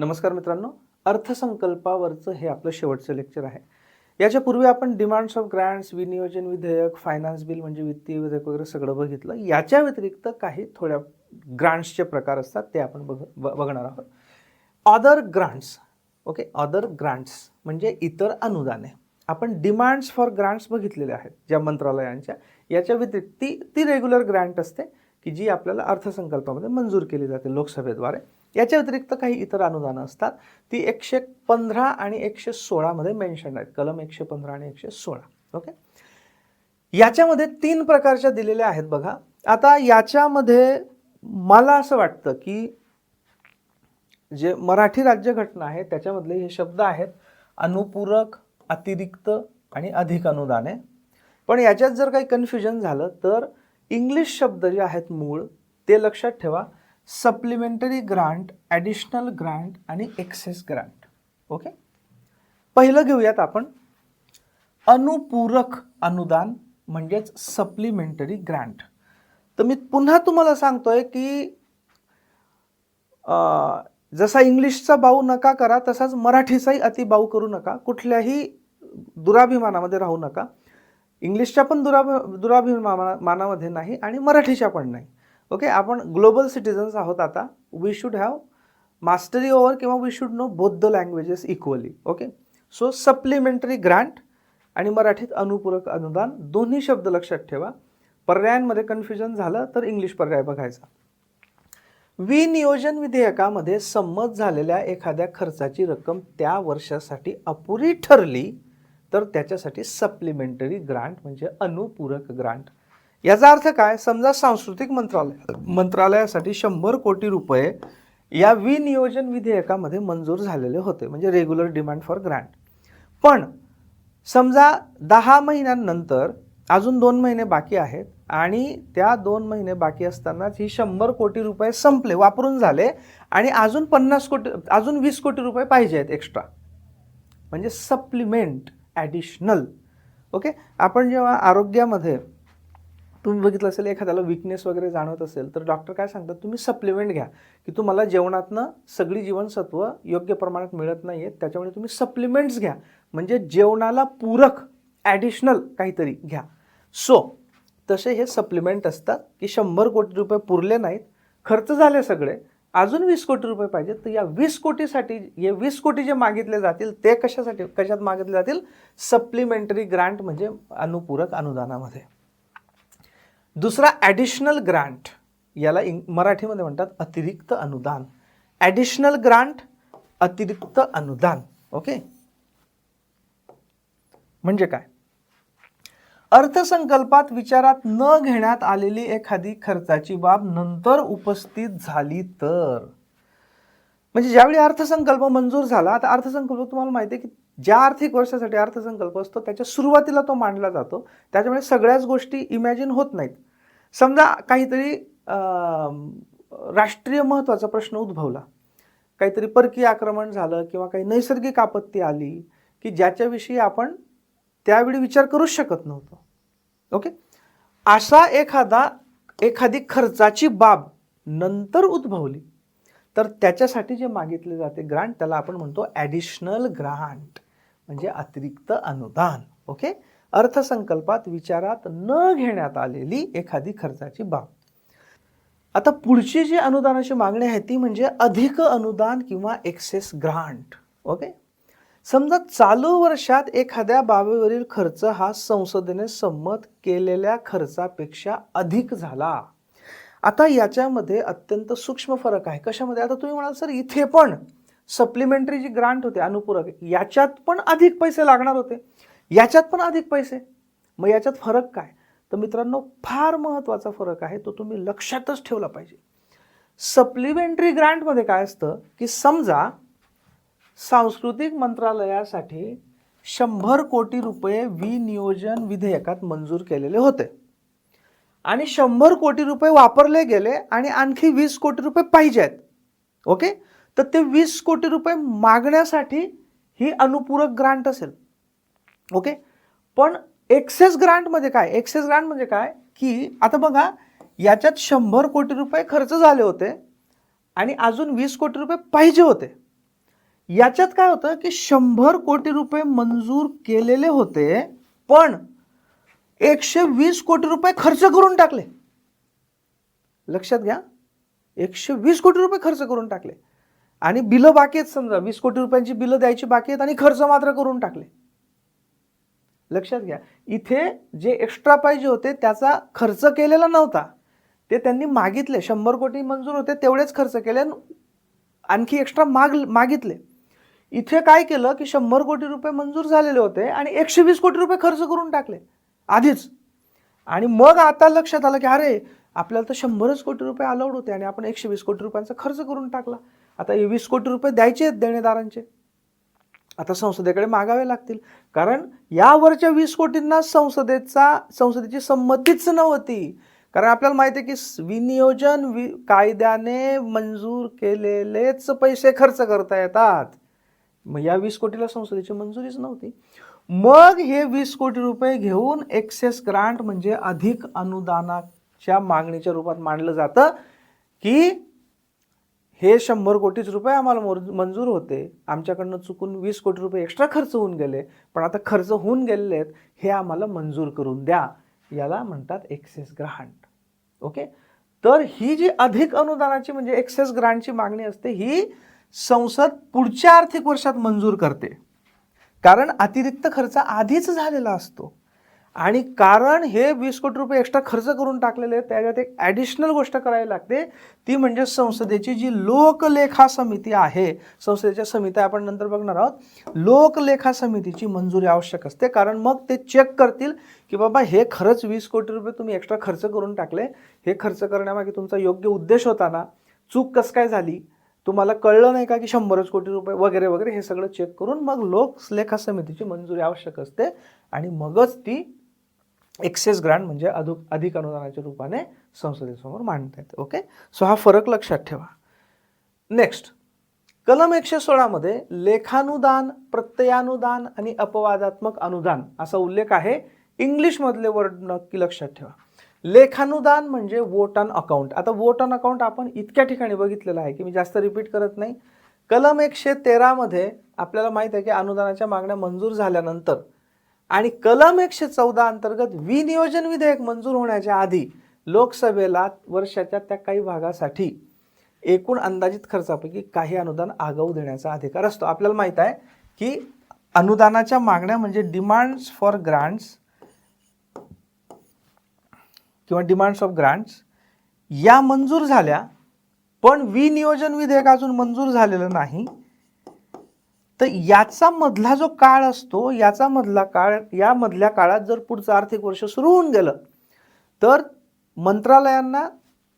नमस्कार मित्रांनो अर्थसंकल्पावरचं हे आपलं शेवटचं लेक्चर आहे. याच्यापूर्वी आपण डिमांड्स ऑफ ग्रँट्स विनियोजन विधेयक फायनान्स बिल म्हणजे वित्तीय विधेयक वगैरे सगळं बघितलं. याच्या व्यतिरिक्त काही थोड्या ग्रांट्सचे प्रकार असतात ते आपण बघ बघणार आहोत. Other grants okay other grants म्हणजे इतर अनुदाने. आपण डिमांड्स फॉर ग्रांट्स बघितलेले आहेत ज्या मंत्रालयांच्या. याच्या व्यतिरिक्त ती ती रेग्युलर ग्रँट असते की जी आपल्याला अर्थसंकल्पामध्ये मंजूर केली जाते लोकसभेद्वारे. याच्या व्यतिरिक्त काही इतर अनुदानं असतात. ती एकशे पंधरा आणि एकशे सोळामध्ये मेन्शन आहेत. कलम एकशे पंधरा आणि एकशे सोळा. ओके याच्यामध्ये तीन प्रकारच्या दिलेल्या आहेत बघा. आता याच्यामध्ये मला असं वाटतं की जे मराठी राज्यघटना आहे त्याच्यामधले हे शब्द आहेत अनुपूरक अतिरिक्त आणि अधिक अनुदाने. पण याच्यात जर काही कन्फ्युजन झालं तर इंग्लिश शब्द जे आहेत मूळ ते लक्षात ठेवा. सप्लिमेंटरी ग्रांट ॲडिशनल ग्रांट आणि एक्सेस ग्रांट. ओके? पहिलं घेऊयात आपण. अनुपूरक अनुदान म्हणजेच सप्लिमेंटरी ग्रांट. तर मी पुन्हा तुम्हाला सांगतोय की जसा इंग्लिशचा भाऊ नका करा तसाच मराठीचाही अतिबाऊ करू नका. कुठल्याही दुराभिमानामध्ये राहू नका. इंग्लिशच्या पण दुराभ दुराभिमानामध्ये नाही आणि मराठीच्या पण नाही. ओके आपण ग्लोबल सिटिझन्स आहोत आता. We should have mastery over किंवा we should know both the languages equally okay so supplementary grant आणि मराठीत अनुपूरक अनुदान दोन्ही शब्द लक्षात ठेवा. पर्यायांमध्ये कन्फ्युजन झालं तर इंग्लिश पर्याय बघायचा. विनियोजन विधेयकामध्ये संमत झालेल्या एखाद्या खर्चाची रक्कम त्या वर्षासाठी अपुरी ठरली तर त्याच्यासाठी सप्लिमेंटरी ग्रांट म्हणजे अनुपूरक ग्रांट याचा अर्थ काय? समजा सांस्कृतिक मंत्रालय मंत्रालयासाठी शंभर कोटी रुपये या विनियोजन विधेयकामध्ये मंजूर झालेले होते म्हणजे रेग्युलर डिमांड फॉर ग्रँट पण समजा दहा महिन्यांनंतर अजून दोन महिने बाकी आहेत आणि त्या दोन महिने बाकी असतानाच ही शंभर कोटी रुपये संपले वापरून झाले आणि अजून पन्नास कोटी अजून वीस कोटी रुपये पाहिजे आहेत एक्स्ट्रा म्हणजे सप्लिमेंट ॲडिशनल ओके आपण जेव्हा आरोग्यामध्ये तुम्ही बघितलं असेल एखाद्याला विकनेस वगैरे जाणवत असेल तर डॉक्टर काय सांगतात? तुम्ही सप्लिमेंट घ्या. की तुम्हाला जेवणातनं सगळी जीवनसत्व योग्य प्रमाणात मिळत नाही आहेत त्याच्यामुळे तुम्ही सप्लिमेंट्स घ्या. म्हणजे जेवणाला पूरक ॲडिशनल काहीतरी घ्या. सो तसे हे सप्लिमेंट असतात की शंभर कोटी रुपये पुरले नाहीत खर्च झाले सगळे अजून वीस कोटी रुपये पाहिजेत तर या वीस कोटीसाठी हे वीस कोटी जे मागितले जातील ते कशासाठी कशात मागितले जातील? सप्लिमेंटरी ग्रांट म्हणजे अनुपूरक अनुदानामध्ये. दुसरा ॲडिशनल ग्रांट याला इंग मराठीमध्ये म्हणतात अतिरिक्त अनुदान. ॲडिशनल ग्रांट अतिरिक्त अनुदान. ओके म्हणजे काय? अर्थसंकल्पात विचारात न घेण्यात आलेली एखादी खर्चाची बाब नंतर उपस्थित झाली तर. म्हणजे ज्यावेळी अर्थसंकल्प मंजूर झाला आता अर्थसंकल्प तुम्हाला माहिती आहे की ज्या आर्थिक वर्षासाठी अर्थसंकल्प असतो त्याच्या सुरुवातीला तो मांडला जातो. त्याच्यामुळे सगळ्याच गोष्टी इमॅजिन होत नाहीत. समजा काहीतरी राष्ट्रीय महत्त्वाचा प्रश्न उद्भवला. काहीतरी परकीय आक्रमण झालं किंवा काही नैसर्गिक आपत्ती आली की ज्याच्याविषयी आपण त्यावेळी विचार करूच शकत नव्हतो. ओके? असा एखादा एखादी खर्चाची बाब नंतर उद्भवली तर त्याच्यासाठी जे मागितले जाते ग्रांट त्याला आपण म्हणतो ॲडिशनल ग्रांट म्हणजे अतिरिक्त अनुदान. ओके? अर्थसंकल्पात विचारात न घेण्यात आलेली एखादी खर्चाची बाब. आता पुढची जी अनुदानाची मागणी आहे ती म्हणजे अधिक अनुदान किंवा एक्सेस ग्रांट ओके समजा चालू वर्षात एखाद्या बाबीवरील खर्च हा संसदेने संमत केलेल्या खर्चापेक्षा अधिक झाला. आता याच्यामध्ये अत्यंत सूक्ष्म फरक आहे. कशामध्ये? आता तुम्ही म्हणाल सर इथे पण सप्लिमेंटरी जी ग्रांट होते अनुपूरक याच्यात पण अधिक पैसे लागणार होते. याच्यात पण अधिक पैसे. मग याच्यात फरक काय? तर मित्रांनो फार महत्त्वाचा फरक आहे तो तुम्ही लक्षातच ठेवला पाहिजे. सप्लिमेंटरी ग्रांटमध्ये काय असतं की समजा सांस्कृतिक मंत्रालयासाठी शंभर कोटी रुपये विनियोजन विधेयकात मंजूर केलेले होते. आणि शंभर कोटी रुपये वापरले गेले आणि आणखी वीस कोटी रुपये पाहिजे आहेत. ओके? तर ते वीस कोटी रुपये मागण्यासाठी ही अनुपूरक ग्रांट असेल. ओके? पण एक्सेस ग्रांटमध्ये काय? एक्सेस ग्रांट म्हणजे काय? की आता बघा याच्यात शंभर कोटी रुपये खर्च झाले होते आणि अजून वीस कोटी रुपये पाहिजे होते. याच्यात काय होतं की शंभर कोटी रुपये मंजूर केलेले होते पण एकशे वीस कोटी रुपये खर्च करून टाकले. लक्षात घ्या. एकशे वीस कोटी रुपये खर्च करून टाकले. आणि बिलं बाकी आहेत समजा वीस कोटी रुपयांची बिलं द्यायची बाकी आहेत आणि खर्च मात्र करून टाकले. लक्षात घ्या. इथे जे एक्स्ट्रा पाहिजे होते त्याचा खर्च केलेला नव्हता. ते त्यांनी मागितले. शंभर कोटी मंजूर होते तेवढेच खर्च केले आणखी एक्स्ट्रा माग मागितले. इथे काय केलं की शंभर कोटी रुपये मंजूर झालेले होते आणि एकशे वीस कोटी रुपये खर्च करून टाकले. आधीच. आणि मग आता लक्षात आलं की अरे आपल्याला तर शंभरच कोटी रुपये अलाउड होते आणि आपण एकशे वीस कोटी रुपयांचा खर्च करून टाकला. आता हे वीस कोटी रुपये द्यायचे आहेत देणेदारांचे. आता संसदेकडे मागावे लागतील. कारण यावरच्या वीस कोटींना संसदेचा संसदेची संमतीच नव्हती. कारण आपल्याला माहिती आहे की विनियोजन वि कायद्याने मंजूर केलेलेच पैसे खर्च करता येतात. मग या वीस कोटीला संसदेची मंजुरीच नव्हती. मग हे वीस कोटी रुपये घेऊन एक्सेस ग्रांट म्हणजे अधिक अनुदानाच्या मागणीच्या रूपात मांडलं जातं की हे शंभर कोटीच रुपये आम्हाला मोर- मंजूर होते. आमच्याकडनं चुकून वीस कोटी रुपये एक्स्ट्रा खर्च होऊन गेले. पण आता खर्च होऊन गेलेले आहेत हे आम्हाला मंजूर करून द्या. याला म्हणतात एक्सेस ग्रांट ओके तर ही जी अधिक अनुदानाची म्हणजे एक्सेस ग्रांटची मागणी असते ही संसद पुढच्या आर्थिक वर्षात मंजूर करते. कारण अतिरिक्त खर्च आधीच झालेला असतो. आणि कारण हे वीस कोटी रुपये एक्स्ट्रा खर्च करून टाकलेले आहेत त्याच्यात एक ॲडिशनल गोष्ट करावी लागते. ती म्हणजे संसदेची जी लोकलेखा समिती आहे संसदेच्या समित्या आपण नंतर बघणार आहोत. लोकलेखा समितीची मंजुरी आवश्यक असते कारण मग ते चेक करतील की बाबा हे खरंच वीस कोटी रुपये तुम्ही एक्स्ट्रा खर्च करून टाकले. हे खर्च करण्यामागे तुमचा योग्य उद्देश होता ना? चूक कसं काय झाली? तुम्हाला कळलं नाही का की शंभरच कोटी रुपये वगैरे वगैरे हे सगळं चेक करून मग लोकलेखा समितीची मंजुरी आवश्यक असते आणि मगच ती एक्सेस ग्रांट म्हणजे अधु अधिक अनुदानाच्या रूपाने संसदेसमोर मांडता येते. ओके? सो हा फरक लक्षात ठेवा. नेक्स्ट कलम एकशे सोळामध्ये लेखानुदान प्रत्ययानुदान आणि अपवादात्मक अनुदान असा उल्लेख आहे. इंग्लिशमधले वर्ड नक्की लक्षात ठेवा. लेखानुदान म्हणजे वोट ऑन अकाउंट आता वोट ऑन अकाउंट आपण इतक्या ठिकाणी बघितलेलं आहे की मी जास्त रिपीट करत नाही. कलम एकशे तेरामध्ये आपल्याला माहीत आहे की अनुदानाच्या मागण्या मंजूर झाल्यानंतर आणि कलम एकशे चौदा अंतर्गत विनियोजन विधेयक मंजूर होण्याच्या आधी लोकसभेला वर्षाच्या त्या काही भागासाठी एकूण अंदाजित खर्चापैकी काही अनुदान आगाऊ देण्याचा अधिकार असतो. आपल्याला माहीत आहे की अनुदानाच्या मागण्या म्हणजे डिमांड्स फॉर ग्रांट्स किंवा डिमांड्स ऑफ ग्रांट्स या मंजूर झाल्या पण विनियोजन विधेयक अजून मंजूर झालेलं नाही. तर याचा मधला जो काळ असतो याचा मधला काळ या मधल्या काळात जर पुढचं आर्थिक वर्ष सुरू होऊन गेलं तर मंत्रालयांना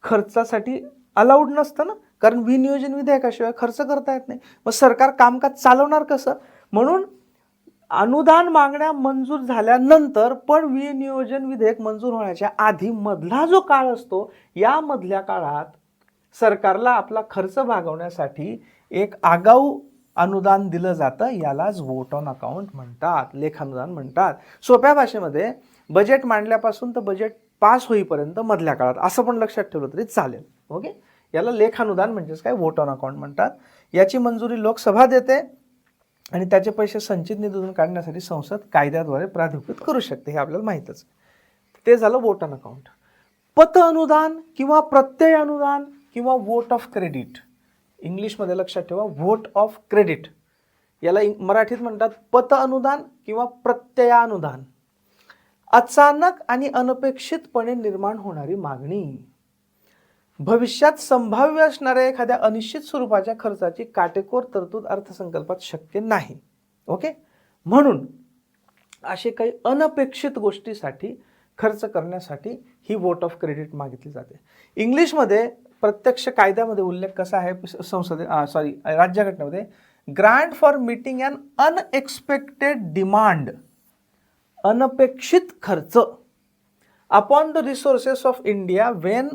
खर्चासाठी अलाउड नसतं ना? कारण विनियोजन विधेयकाशिवाय खर्च करता येत नाही. मग सरकार कामकाज चालवणार कसं? म्हणून अनुदान मागण्या मंजूर झाल्यानंतर पण विनियोजन विधेयक मंजूर होण्याच्या आधी मधला जो काळ असतो या मधल्या काळात सरकारला आपला खर्च भागवण्यासाठी एक आगाऊ अनुदान दिलं जातं यालाच वोट ऑन अकाउंट म्हणतात लेखानुदान म्हणतात. सोप्या भाषेमध्ये बजेट मांडल्यापासून तर बजेट पास होईपर्यंत मधल्या काळात असं पण लक्षात ठेवलं तरी चालेल. ओके याला लेखानुदान म्हणजेच काय? वोट ऑन अकाउंट म्हणतात. याची मंजुरी लोकसभा देते आणि त्याचे पैसे संचित निधीतून काढण्यासाठी संसद कायद्याद्वारे प्राधिकृत करू शकते हे आपल्याला माहीतच ते झालं वोट ऑन अकाउंट पत अनुदान किंवा प्रत्यय अनुदान किंवा वोट ऑफ क्रेडिट इंग्लिशमध्ये लक्षात ठेवा व्होट ऑफ क्रेडिट याला इंग मराठीत म्हणतात पत अनुदान किंवा प्रत्ययानुदान. अचानक आणि अनपेक्षितपणे निर्माण होणारी मागणी. भविष्यात संभाव्य असणाऱ्या एखाद्या अनिश्चित स्वरूपाच्या खर्चाची काटेकोर तरतूद अर्थसंकल्पात शक्य नाही. ओके? म्हणून असे काही अनपेक्षित गोष्टीसाठी खर्च करण्यासाठी ही वोट ऑफ क्रेडिट मागितली जाते. इंग्लिशमध्ये प्रत्यक्ष कायद्यामध्ये उल्लेख कसा आहे? संसदे sorry राज्यघटनेमध्ये grant for meeting and unexpected demand अनपेक्षित खर्च upon the resources of India when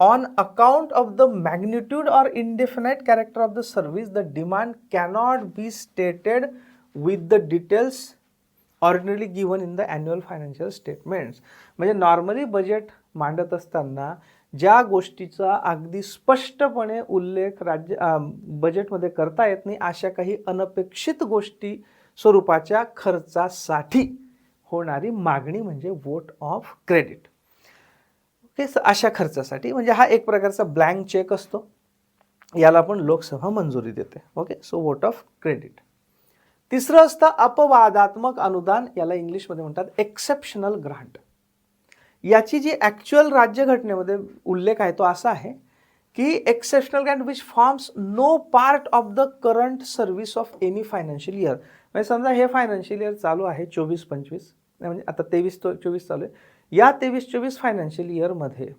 on account of the magnitude or indefinite character of the service the demand cannot be stated with the details ordinarily given in the annual financial statements म्हणजे normally budget मांडत असताना ज्या गोष्टीचा अगदी स्पष्टपणे उल्लेख राज्य बजेटमध्ये करता येत नाही अशा काही अनपेक्षित गोष्टी स्वरूपाच्या खर्चासाठी होणारी मागणी म्हणजे वोट ऑफ क्रेडिट ओके अशा खर्चासाठी म्हणजे हा एक प्रकारचा ब्लँक चेक असतो. याला पण लोकसभा मंजुरी देते. Okay so vote of credit तिसरं असतं अपवादात्मक अनुदान याला इंग्लिशमध्ये म्हणतात एक्सेप्शनल ग्रांट याची जी ॲक्च्युअल राज्यघटनेमध्ये उल्लेख आहे तो असा आहे की exceptional grant which forms no part of the current service of any financial year म्हणजे समजा हे फायनान्शियल इयर चालू आहे चोवीस पंचवीस म्हणजे आता तेवीस तो चोवीस चालू आहे. या तेवीस चोवीस फायनान्शियल इयरमध्ये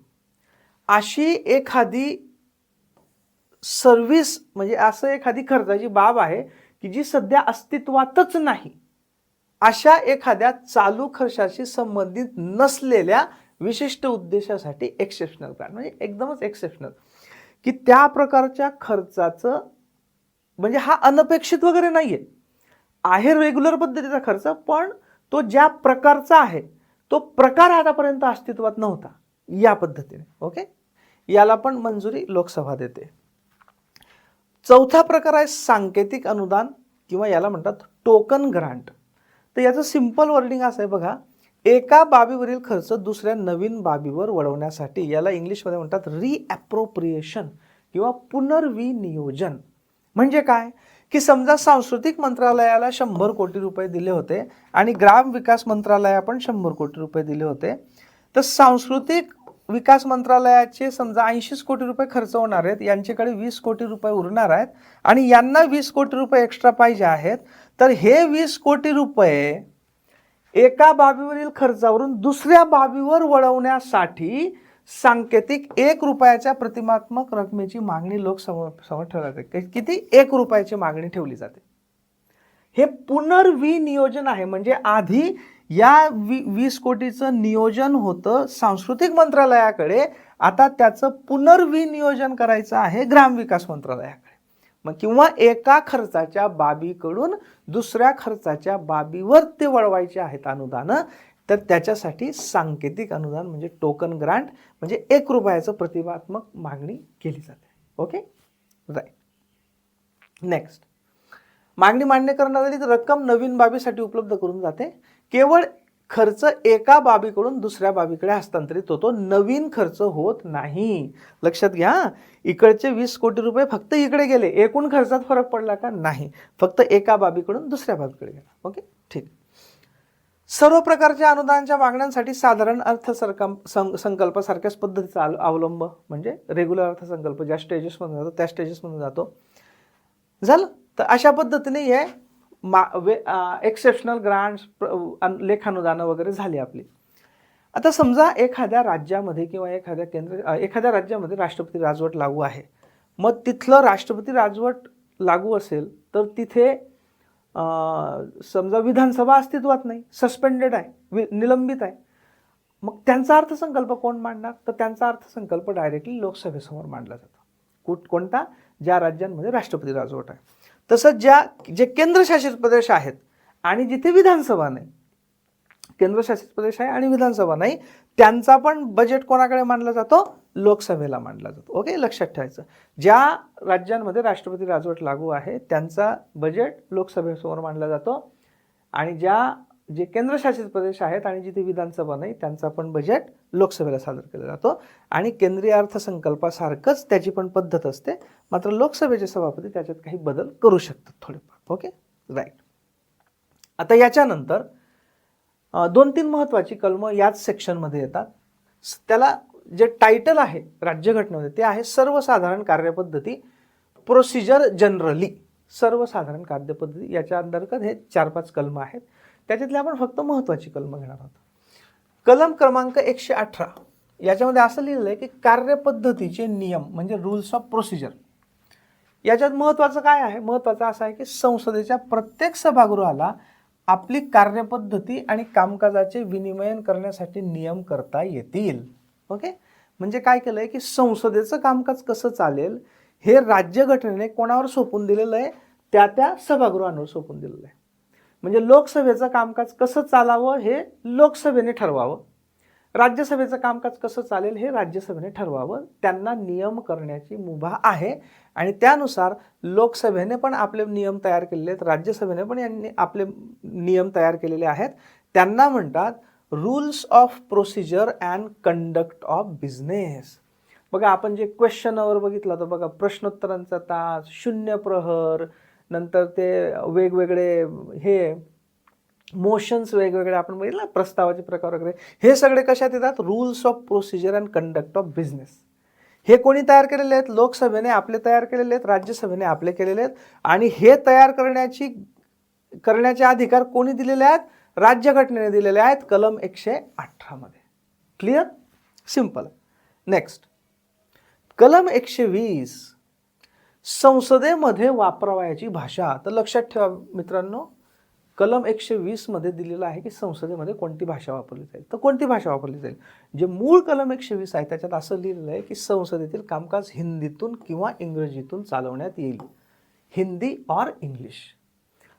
अशी एखादी सर्व्हिस म्हणजे असं एखादी खर्चाची बाब आहे की जी सध्या अस्तित्वातच नाही. अशा एखाद्या चालू खर्चाशी संबंधित नसलेल्या विशिष्ट उद्देशासाठी एक्सेप्शनल ग्रांट म्हणजे एकदमच एक्सेप्शनल की त्या प्रकारच्या खर्चाचं म्हणजे हा अनपेक्षित वगैरे नाहीये. आहे रेग्युलर पद्धतीचा खर्च पण तो ज्या प्रकारचा आहे तो प्रकार आतापर्यंत अस्तित्वात नव्हता. या पद्धतीने. ओके याला पण मंजुरी लोकसभा देते. चौथा प्रकार आहे सांकेतिक अनुदान किंवा याला म्हणतात टोकन ग्रांट तर याचं सिंपल वर्डिंग असं आहे बघा. एका बाबीवरील खर्च दुसऱ्या नवीन बाबीवर वळवण्यासाठी याला इंग्लिशमध्ये म्हणतात रिॲप्रोप्रिएशन किंवा पुनर्विनियोजन. म्हणजे काय? की समजा सांस्कृतिक मंत्रालयाला शंभर कोटी रुपये दिले होते आणि ग्राम विकास मंत्रालया पण शंभर कोटी रुपये दिले होते. तर सांस्कृतिक विकास मंत्रालयाचे समजा ऐंशीच कोटी रुपये खर्च होणार आहेत यांच्याकडे वीस कोटी रुपये उरणार आहेत आणि यांना वीस कोटी रुपये एक्स्ट्रा पाहिजे आहेत तर हे वीस कोटी रुपये एका बाबीवरील खर्चावरून दुसऱ्या बाबीवर वळवण्यासाठी सांकेतिक एक रुपयाच्या प्रतिमात्मक रकमेची मागणी लोकसमोर समोर ठेवली जाते किती? एक रुपयाची मागणी ठेवली जाते. हे पुनर्विनियोजन आहे. म्हणजे आधी या वी वीस कोटीचं नियोजन होतं सांस्कृतिक मंत्रालयाकडे. आता त्याचं पुनर्विनियोजन करायचं आहे ग्रामविकास मंत्रालयाकडे. मग किंवा एका खर्चाच्या बाबीकडून दुसऱ्या खर्चाच्या बाबीवर ते वळवायचे आहेत अनुदानं तर त्याच्यासाठी सांकेतिक अनुदान म्हणजे टोकन ग्रांट म्हणजे एक रुपयाचं प्रतिभात्मक मागणी केली जाते. ओके? राईट नेक्स्ट मागणी मान्य करण्यात आली तर रक्कम नवीन बाबीसाठी उपलब्ध करून जाते. केवळ खर्च एका बाबीकडून दुसऱ्या बाबीकडे हस्तांतरित होतो नवीन खर्च होत नाही. लक्षात घ्या इकडचे वीस कोटी रुपये फक्त इकडे गेले एकूण खर्चात फरक पडला का? नाही. फक्त एका बाबीकडून दुसऱ्या बाबीकडे गेला. ओके? ठीक. सर्व प्रकारच्या अनुदानाच्या मागण्यांसाठी साधारण अर्थसरकम सं संकल्पासारख्याच पद्धतीचा अव- अवलंब म्हणजे रेग्युलर अर्थसंकल्प ज्या स्टेजेसमधून जातो त्या स्टेजेसमधून जातो. झालं? तर अशा पद्धतीने हे मा वे एक्सेप्शनल ग्रांट्स लेखानुदानं वगैरे झाली आपली. आता समजा एखाद्या राज्यामध्ये किंवा एखाद्या केंद्र एखाद्या राज्यामध्ये राष्ट्रपती राजवट लागू आहे. मग तिथलं राष्ट्रपती राजवट लागू असेल तर तिथे समजा विधानसभा अस्तित्वात नाही सस्पेंडेड आहे वि निलंबित आहे. मग त्यांचा अर्थसंकल्प कोण मांडणार? तर त्यांचा अर्थसंकल्प डायरेक्टली लोकसभेसमोर मांडला जातो. कुठ कोणता? ज्या राज्यांमध्ये राष्ट्रपती राजवट आहे. तसंच ज्या जे केंद्रशासित प्रदेश आहेत आणि जिथे विधानसभा नाही केंद्रशासित प्रदेश आहे आणि विधानसभा नाही त्यांचा पण बजेट कोणाकडे मांडला जातो? लोकसभेला मांडला जातो. ओके लक्षात ठेवायचं. ज्या राज्यांमध्ये राष्ट्रपती राजवट लागू आहे त्यांचा बजेट लोकसभेसमोर मांडला जातो. आणि ज्या जे केंद्रशासित प्रदेश आहेत आणि जिथे विधानसभा नाही त्यांचा पण बजेट लोकसभेला सादर केला जातो. आणि केंद्रीय अर्थसंकल्पासारखंच त्याची पण पद्धत असते. मात्र लोकसभेचे सभापती त्याच्यात काही बदल करू शकतात थोडेफार. ओके राईट आता याच्यानंतर दोन तीन महत्त्वाची कलमं याच सेक्शनमध्ये येतात. त्याला जे टायटल आहे राज्यघटनेमध्ये ते आहे सर्वसाधारण कार्यपद्धती प्रोसिजर जनरली सर्वसाधारण कार्यपद्धती याच्या अंतर्गत हे चार पाच कलम आहेत. त्याच्यातले आपण फक्त महत्त्वाची कलम घेणार आहोत. कलम क्रमांक एकशे अठरा. याच्यामध्ये असं लिहिलं आहे की कार्यपद्धतीचे नियम म्हणजे रूल्स ऑफ प्रोसिजर याच्यात महत्त्वाचं काय आहे? महत्त्वाचं असं आहे की संसदेच्या प्रत्येक सभागृहाला आपली कार्यपद्धती आणि कामकाजाचे विनिमयन करण्यासाठी नियम करता येतील. ओके? म्हणजे काय केलं आहे की संसदेचं कामकाज कसं चालेल हे राज्यघटनेने कोणावर सोपून दिलेलं आहे? त्या त्या सभागृहांवर सोपून दिलेलं आहे. म्हणजे लोकसभेचं कामकाज कसं चालावं हे लोकसभेने ठरवावं. राज्यसभेचं कामकाज कसं चालेल हे राज्यसभेने ठरवावं. त्यांना नियम करण्याची मुभा आहे. आणि त्यानुसार लोकसभेने पण आपले नियम तयार केलेले आहेत. राज्यसभेने पण यांनी आपले नियम तयार केलेले आहेत. त्यांना म्हणतात rules of procedure and conduct of business बघा आपण जे क्वेश्चन बघितला बघितलं होतं बघा प्रश्नोत्तरांचा तास शून्य प्रहर नंतर ते वेगवेगळे हे मोशन्स वेगवेगळे आपण बघितलं प्रस्तावाचे प्रकार वगैरे. हे सगळे कशात येतात? Rules of procedure and conduct of business हे कोणी तयार केलेले आहेत? लोकसभेने आपले तयार केलेले आहेत राज्यसभेने आपले केलेले आहेत. आणि हे तयार करण्याची करण्याचे अधिकार कोणी दिलेले आहेत? राज्यघटनेने दिलेले आहेत कलम एकशे अठरामध्ये क्लिअर सिंपल नेक्स्ट कलम एकशे वीस संसदेमध्ये वापरावयाची भाषा. तर लक्षात ठेवा मित्रांनो कलम एकशे वीसमध्ये दिलेलं आहे की संसदेमध्ये कोणती भाषा वापरली जाईल. तर कोणती भाषा वापरली जाईल? जे मूळ कलम एकशे वीस आहे त्याच्यात असं लिहिलेलं आहे की संसदेतील कामकाज हिंदीतून किंवा इंग्रजीतून चालवण्यात येईल. हिंदी ऑर इंग्लिश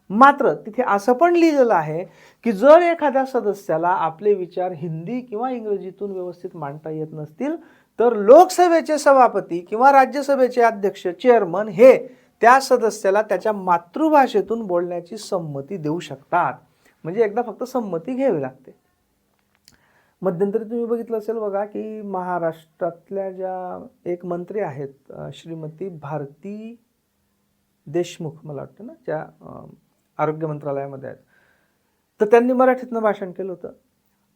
मात्र तिथे असं पण लिहिलेलं आहे की जर एखाद्या सदस्याला आपले विचार हिंदी किंवा इंग्रजीतून व्यवस्थित मांडता येत नसतील तर लोकसभेचे सभापती किंवा राज्यसभेचे अध्यक्ष चेअरमन हे त्या सदस्याला त्याच्या मातृभाषेतून बोलण्याची संमती देऊ शकतात. म्हणजे एकदा फक्त संमती घ्यावी लागते. मध्यंतरी तुम्ही बघितलं असेल बघा की महाराष्ट्रातल्या ज्या एक मंत्री आहेत श्रीमती भारती देशमुख मला वाटतं ना ज्या आरोग्य मंत्रालयामध्ये आहेत. तर त्यांनी मराठीतनं भाषण केलं होतं.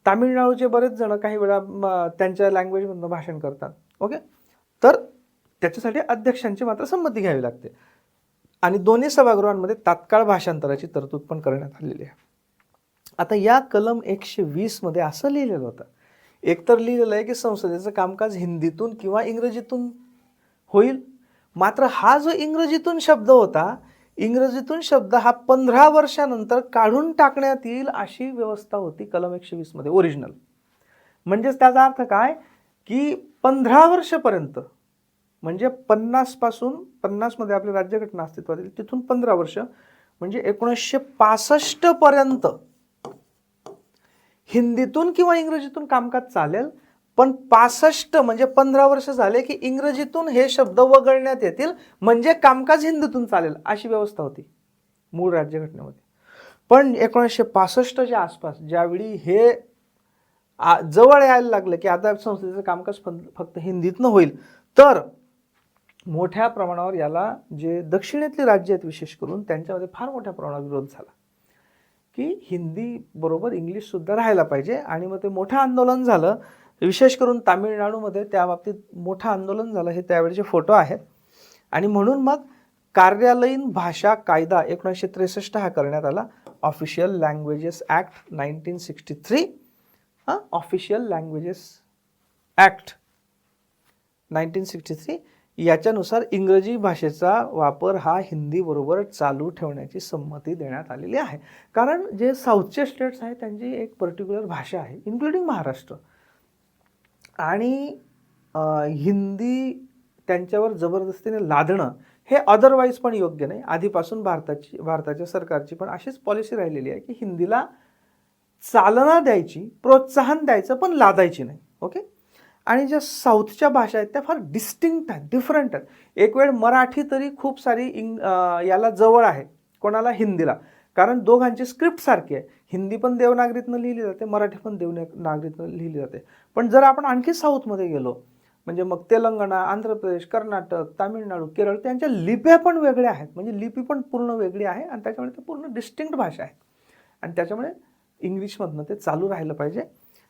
तामिळनाडूचे बरेच जण काही वेळा त्यांच्या लँग्वेजमधनं भाषण करतात. ओके तर त्याच्यासाठी अध्यक्षांची मात्र संमती घ्यावी लागते. आणि दोन्ही सभागृहांमध्ये तात्काळ भाषांतराची तरतूद पण करण्यात आलेली आहे. आता या कलम एकशे वीसमध्ये असं लिहिलेलं होतं. एकतर लिहिलेलं आहे की संसदेचं कामकाज हिंदीतून किंवा इंग्रजीतून होईल. मात्र हा जो इंग्रजीतून शब्द होता इंग्रजीतून शब्द हा पंधरा वर्षानंतर काढून टाकण्यात येईल अशी व्यवस्था होती कलम एकशे वीसमध्ये ओरिजिनल म्हणजेच त्याचा अर्थ काय? की पंधरा वर्षपर्यंत म्हणजे पन्नासपासून पन्नासमध्ये आपली राज्यघटना अस्तित्वात येईल तिथून पंधरा वर्ष म्हणजे एकोणीसशे पासष्टपर्यंत हिंदीतून किंवा इंग्रजीतून कामकाज चालेल पण पासष्ट म्हणजे पंधरा वर्ष झाले की इंग्रजीतून हे शब्द वगळण्यात येतील म्हणजे कामकाज हिंदीतून चालेल अशी व्यवस्था होती मूळ राज्यघटनेमध्ये. पण एकोणीसशे पासष्टच्या आसपास ज्यावेळी हे आ- जवळ यायला लागलं की आता संस्थेचं कामकाज फक्त हिंदीतनं होईल तर मोठ्या प्रमाणावर याला जे दक्षिणेतली राज्य आहेत विशेष करून त्यांच्यामध्ये फार मोठ्या प्रमाणावर विरोध झाला. की हिंदी बरोबर इंग्लिशसुद्धा राहायला पाहिजे आणि मग ते मोठं आंदोलन झालं विशेष करून तामिळनाडूमध्ये त्या बाबतीत मोठं आंदोलन झालं हे त्यावेळेचे फोटो आहेत. आणि म्हणून मग कार्यालयीन भाषा कायदा एकोणीसशे त्रेसष्ट हा करण्यात आला. Official languages act nineteen sixty three हां official languages act nineteen sixty three याच्यानुसार इंग्रजी भाषेचा वापर हा हिंदीबरोबर चालू ठेवण्याची संमती देण्यात आलेली आहे. कारण जे साऊथचे स्टेट्स आहेत त्यांची एक पर्टिक्युलर भाषा आहे इन्क्लुडिंग महाराष्ट्र. आणि हिंदी त्यांच्यावर जबरदस्तीने लादणं हे अदरवाईज पण योग्य नाही. आधीपासून भारताची भारताच्या सरकारची पण अशीच पॉलिसी राहिलेली आहे की हिंदीला चालना द्यायची प्रोत्साहन द्यायचं पण लादायची नाही. ओके आणि ज्या साऊथच्या भाषा आहेत त्या फार डिस्टिंक्ट आहेत डिफरंट आहेत. एक वेळ मराठी तरी खूप सारी इंग याला जवळ आहे कोणाला? हिंदीला. कारण दोघांची स्क्रिप्ट सारखी आहे. हिंदी पण देवनागरीतनं लिहिली जाते मराठी पण देवनागरीतनं लिहिली जाते. पण जर आपण आणखी साऊथमध्ये गेलो म्हणजे मग तेलंगणा आंध्र प्रदेश कर्नाटक तामिळनाडू केरळ त्यांच्या लिप्या पण वेगळ्या आहेत. म्हणजे लिपी पण पूर्ण वेगळी आहे आणि त्याच्यामुळे ते पूर्ण डिस्टिंक्ट भाषा आहे. आणि त्याच्यामुळे इंग्लिशमधनं ते चालू राहिलं पाहिजे.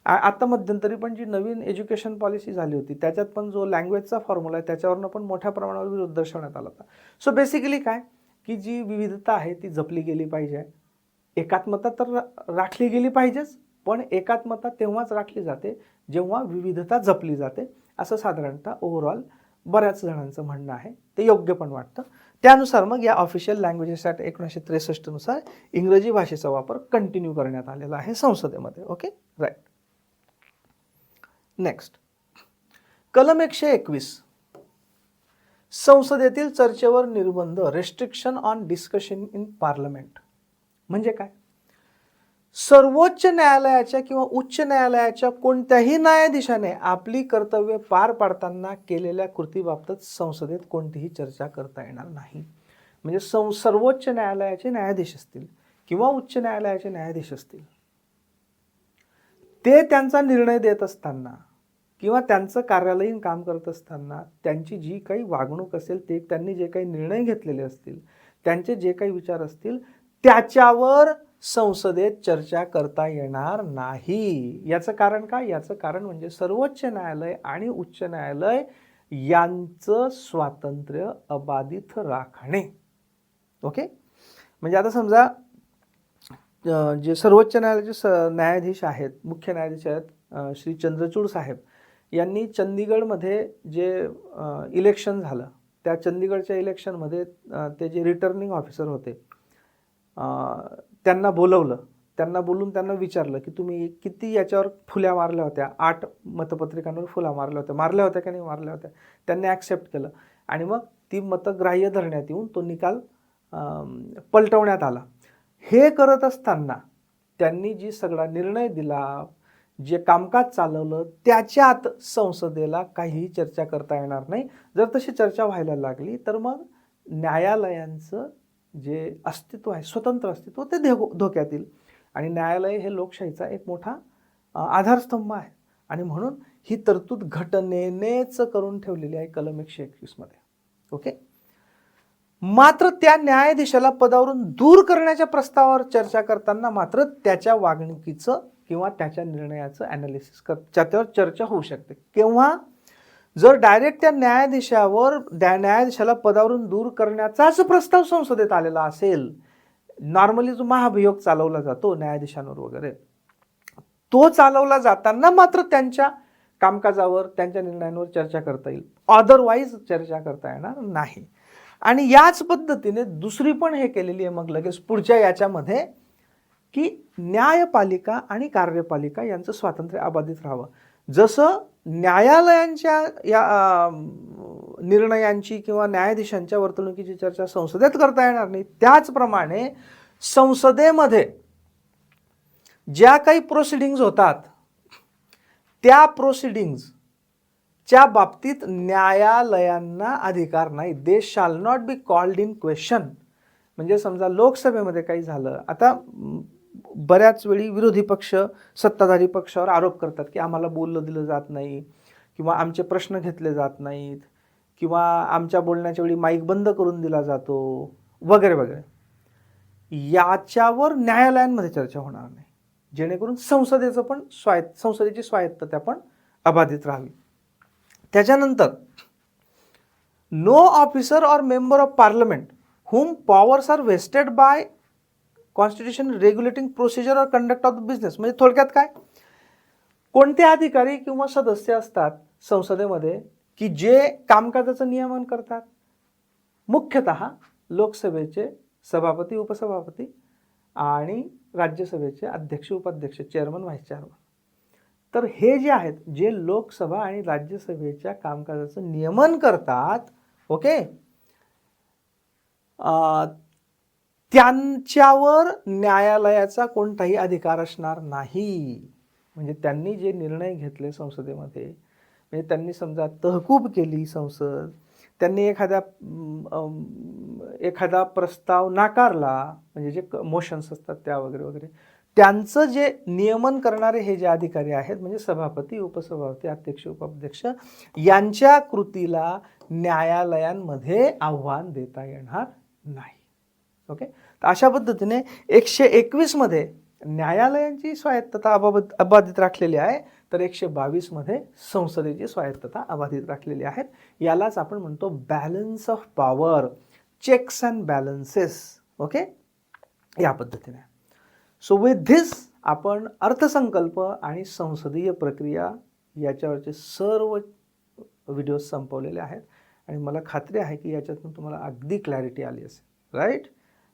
आ- आता मध्यंतरी पण जी नवीन एज्युकेशन पॉलिसी झाली होती त्याच्यात पण जो लँग्वेजचा फॉर्म्युला आहे त्याच्यावरनं पण मोठ्या प्रमाणावर विरोध दर्शवण्यात आला होता. सो बेसिकली काय? की जी विविधता आहे ती जपली गेली पाहिजे. एकात्मता तर राखली गेली पाहिजेच पण एकात्मता तेव्हाच राखली जाते जेव्हा विविधता जपली जाते असं साधारणतः ओव्हरऑल बऱ्याच जणांचं म्हणणं आहे. ते योग्य पण वाटतं. त्यानुसार मग या ऑफिशियल लँग्वेजेस ॲक्ट एकोणीसशे त्रेसष्टनुसार इंग्रजी भाषेचा वापर कंटिन्यू करण्यात आलेला आहे संसदेमध्ये. ओके राईट नेक्स्ट कलम एकशे एकवीस. संसदेतील चर्चेवर निर्बंध restriction on discussion in parliament म्हणजे काय? सर्वोच्च न्यायालयाच्या किंवा उच्च न्यायालयाच्या कोणत्याही न्यायाधीशाने आपली कर्तव्य पार पाडताना केलेल्या कृतीबाबत संसदेत कोणतीही चर्चा करता येणार नाही. म्हणजे सं सर्वोच्च न्यायालयाचे न्यायाधीश असतील किंवा उच्च न्यायालयाचे न्यायाधीश असतील ते त्यांचा निर्णय देत असताना किंवा त्यांचं कार्यालयीन काम करत असताना त्यांची जी काही वागणूक असेल ते त्यांनी जे काही निर्णय घेतलेले असतील त्यांचे जे काही विचार असतील त्याच्यावर संसदेत चर्चा करता येणार नाही. याचं कारण काय? याचं कारण म्हणजे सर्वोच्च न्यायालय आणि उच्च न्यायालय यांचं स्वातंत्र्य अबाधित राखणे. ओके? म्हणजे आता समजा जे सर्वोच्च न्यायालयाचे स न्यायाधीश आहेत मुख्य न्यायाधीश आहेत श्री चंद्रचूड साहेब यांनी चंदीगडमध्ये जे इलेक्शन झालं त्या चंदीगडच्या इलेक्शनमध्ये ते जे रिटर्निंग ऑफिसर होते त्यांना बोलवलं. त्यांना बोलून त्यांना विचारलं की तुम्ही किती याच्यावर फुल्या मारल्या होत्या? आठ मतपत्रिकांवर फुला मारल्या होत्या. मारल्या होत्या का नाही? मारल्या होत्या. त्यांनी ॲक्सेप्ट केलं. आणि मग ती मतं ग्राह्य धरण्यात येऊन तो निकाल पलटवण्यात आला. हे करत असताना त्यांनी जी सगळा निर्णय दिला जे कामकाज चालवलं त्याच्यात संसदेला काहीही चर्चा करता येणार नाही. जर तशी चर्चा व्हायला लागली तर मग न्यायालयांचं जे अस्तित्व आहे स्वतंत्र अस्तित्व ते धो धोक्यात येईल. आणि न्यायालय हे लोकशाहीचा एक मोठा आधारस्तंभ आहे. आणि म्हणून ही तरतूद घटनेनेच करून ठेवलेली आहे कलम एकशे एकवीसमध्ये ओके? मात्र त्या न्यायाधीशाला पदावरून दूर करण्याच्या प्रस्तावावर चर्चा करताना मात्र त्याच्या वागणुकीचं किंवा त्याच्या निर्णयाचं ॲनालिसिस कर त्याच्यावर चर्चा होऊ शकते. केव्हा जर डायरेक्ट त्या न्यायाधीशावर त्या न्यायाधीशाला पदावरून दूर करण्याचाच प्रस्ताव संसदेत आलेला असेल नॉर्मली जो महाभियोग चालवला जातो न्यायाधीशांवर वगैरे तो चालवला जाताना मात्र त्यांच्या कामकाजावर त्यांच्या निर्णयांवर चर्चा करता येईल. अदरवाईज चर्चा करता येणार नाही. आणि याच पद्धतीने दुसरी पण हे केलेली आहे मग लगेच पुढच्या याच्यामध्ये की न्यायपालिका आणि कार्यपालिका यांचं स्वातंत्र्य अबाधित राहावं. जसं न्यायालयांच्या या निर्णयांची किंवा न्यायाधीशांच्या वर्तणुकीची चर्चा संसदेत करता येणार नाही त्याचप्रमाणे संसदेमध्ये ज्या काही प्रोसिडिंग्ज होतात त्या प्रोसिडिंग्जच्या बाबतीत न्यायालयांना अधिकार नाही. They shall not be called in question म्हणजे समजा लोकसभेमध्ये काही झालं आता बऱ्याच वेळी विरोधी पक्ष सत्ताधारी पक्षावर आरोप करतात की आम्हाला बोललं दिलं जात नाही किंवा आमचे प्रश्न घेतले जात नाहीत किंवा आमच्या बोलण्याच्या वेळी माईक बंद करून दिला जातो वगैरे वगैरे. याच्यावर न्यायालयांमध्ये चर्चा होणार नाही. जेणेकरून संसदेचं पण स्वायत्त संसदेची स्वायत्तता पण अबाधित राहावी. त्याच्यानंतर no officer or member of parliament whom powers are vested by constitution regulating procedure or conduct of the business म्हणजे थोडक्यात काय? कोणते अधिकारी किंवा सदस्य असतात संसदेमध्ये की जे कामकाजाचं नियमन करतात? मुख्यतः लोकसभेचे सभापती उपसभापती आणि राज्यसभेचे अध्यक्ष उपाध्यक्ष चेअरमन व्हाईस चेअरमन तर हे जे आहेत जे लोकसभा आणि राज्यसभेच्या कामकाजाचं नियमन करतात ओके त्यांच्यावर न्यायालयाचा कोणताही अधिकार असणार नाही. म्हणजे त्यांनी जे निर्णय घेतले संसदेमध्ये म्हणजे त्यांनी समजा तहकूब केली संसद त्यांनी एखाद्या एखादा प्रस्ताव नाकारला म्हणजे जे मोशन्स असतात त्या वगैरे वगैरे त्यांचं जे नियमन करणारे हे जे अधिकारी आहेत म्हणजे सभापती उपसभापती अध्यक्ष उपाध्यक्ष यांच्या कृतीला न्यायालयांमध्ये आव्हान देता येणार नाही. ओके तर अशा पद्धतीने एकशे एकवीसमध्ये न्यायालयांची स्वायत्तता अबाधित अबाधित राखलेली आहे. तर एकशे बावीसमध्ये संसदेची स्वायत्तता अबाधित राखलेली आहे. यालाच आपण म्हणतो balance of power checks and balances okay या पद्धतीने. सो विथ धिस आपण अर्थसंकल्प आणि संसदीय प्रक्रिया याच्यावरचे सर्व व्हिडिओज संपवलेले आहेत. आणि मला खात्री आहे की याच्यातून तुम्हाला अगदी क्लॅरिटी आली असेल. Right